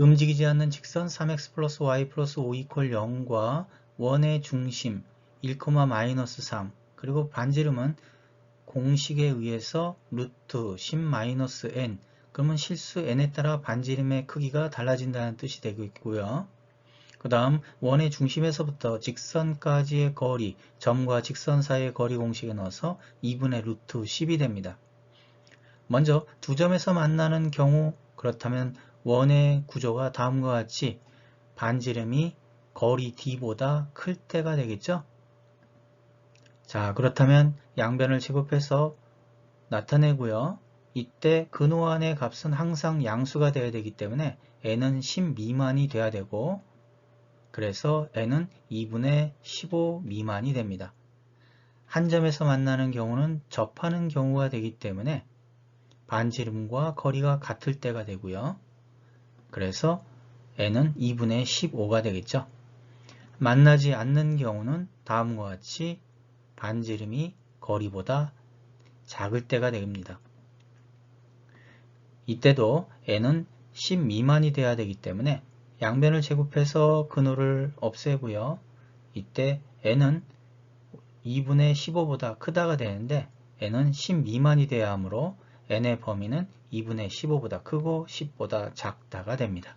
움직이지 않는 직선 3x 플러스 y 플러스 5 이퀄 0과 원의 중심 1,-3 그리고 반지름은 공식에 의해서 루트 10-n 그러면 실수 n에 따라 반지름의 크기가 달라진다는 뜻이 되고 있고요. 그 다음 원의 중심에서부터 직선까지의 거리, 점과 직선 사이의 거리 공식에 넣어서 2분의 루트 10이 됩니다. 먼저 두 점에서 만나는 경우 그렇다면 원의 구조가 다음과 같이 반지름이 거리 d보다 클 때가 되겠죠? 자 그렇다면 양변을 제곱해서 나타내고요. 이때 근호안의 값은 항상 양수가 되어야 되기 때문에 n은 10 미만이 돼야 되고 그래서 n은 2분의 15 미만이 됩니다. 한 점에서 만나는 경우는 접하는 경우가 되기 때문에 반지름과 거리가 같을 때가 되고요. 그래서 n은 2분의 15가 되겠죠. 만나지 않는 경우는 다음과 같이 반지름이 거리보다 작을 때가 됩니다. 이때도 n은 10 미만이 돼야 되기 때문에 양변을 제곱해서 근호를 없애고요. 이때 n은 2분의 15보다 크다가 되는데 n은 10 미만이 돼야 하므로 n의 범위는 2분의 15보다 크고 10보다 작다가 됩니다.